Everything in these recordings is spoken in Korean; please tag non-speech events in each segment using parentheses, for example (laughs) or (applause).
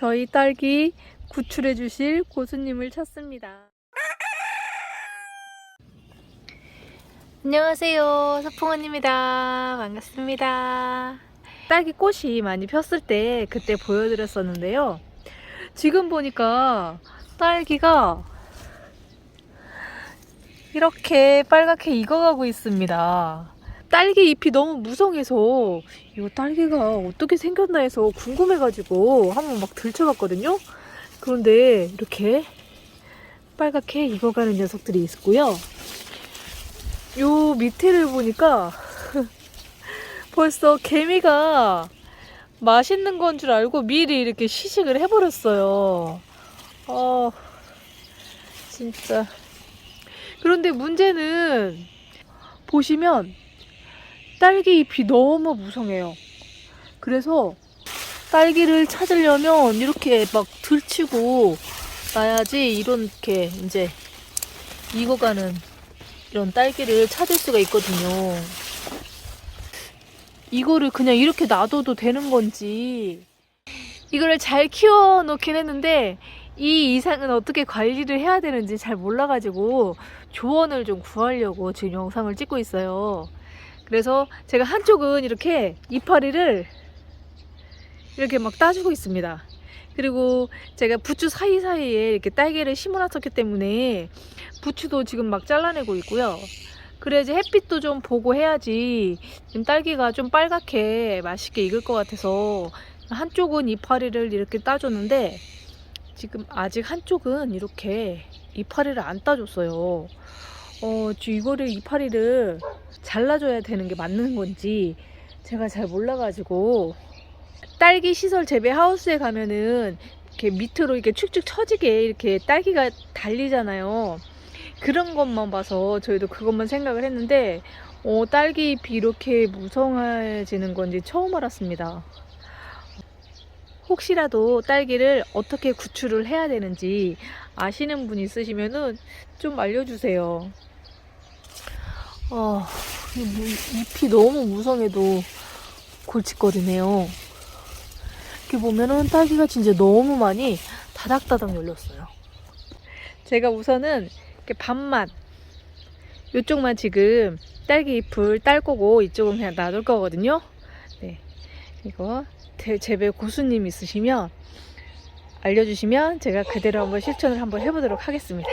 저희 딸기 구출해 주실 고수님을 찾습니다. 안녕하세요. 서풍원입니다. 반갑습니다. 딸기 꽃이 많이 폈을 때 그때 보여드렸었는데요. 지금 보니까 딸기가 이렇게 빨갛게 익어가고 있습니다. 딸기 잎이 너무 무성해서 이거 딸기가 어떻게 생겼나 해서 궁금해가지고 한번 막 들춰봤거든요. 그런데 이렇게 빨갛게 익어가는 녀석들이 있고요. 요 밑에를 보니까 (laughs) 벌써 개미가 맛있는 건 줄 알고 미리 이렇게 시식을 해버렸어요. 어, 진짜. 그런데 문제는 보시면 딸기 잎이 너무 무성해요. 그래서 딸기를 찾으려면 이렇게 막 들치고 나야지 이렇게 이제 익어가는 이런 딸기를 찾을 수가 있거든요. 이거를 그냥 이렇게 놔둬도 되는 건지 이거를 잘 키워 놓긴 했는데 이 이상은 어떻게 관리를 해야 되는지 잘 몰라가지고 조언을 좀 구하려고 지금 영상을 찍고 있어요. 그래서 제가 한쪽은 이렇게 이파리를 이렇게 막 따주고 있습니다. 그리고 제가 부추 사이사이에 이렇게 딸기를 심어놨었기 때문에 부추도 지금 막 잘라내고 있고요. 그래야지 햇빛도 좀 보고 해야지 지금 딸기가 좀 빨갛게 맛있게 익을 것 같아서 한쪽은 이파리를 이렇게 따줬는데 지금 아직 한쪽은 이렇게 이파리를 안 따줬어요. 어, 지금 이거를 이파리를 잘라줘야 되는 게 맞는 건지 제가 잘 몰라가지고 딸기 시설 재배 하우스에 가면은 이렇게 밑으로 이렇게 축축 처지게 이렇게 딸기가 달리잖아요. 그런 것만 봐서 저희도 그것만 생각을 했는데 어, 딸기 이렇게 무성해지는 건지 처음 알았습니다. 혹시라도 딸기를 어떻게 구출을 해야 되는지 아시는 분 있으시면은 좀 알려주세요. 어, 잎이 너무 무성해도 골칫거리네요. 이렇게 보면은 딸기가 진짜 너무 많이 다닥다닥 열렸어요. 제가 우선은 이렇게 반만 이쪽만 지금 딸기 잎을 딸 거고 이쪽은 그냥 놔둘 거거든요. 네, 이거 대- 재배 고수님 있으시면 알려주시면 제가 그대로 한번 실천을 한번 해보도록 하겠습니다.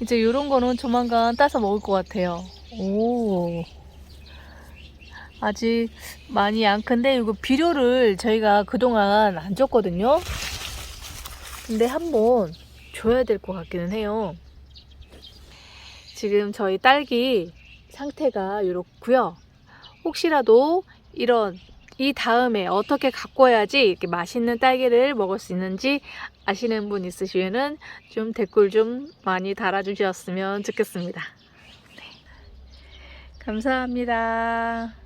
이제 이런 거는 조만간 따서 먹을 것 같아요. 오. 아직 많이 안 큰데 이거 비료를 저희가 그동안 안 줬거든요. 근데 한번 줘야 될 것 같기는 해요. 지금 저희 딸기 상태가 이렇고요. 혹시라도 이런 이 다음에 어떻게 가꿔야지 이렇게 맛있는 딸기를 먹을 수 있는지 아시는 분 있으시면은 좀 댓글 좀 많이 달아주셨으면 좋겠습니다. 네. 감사합니다.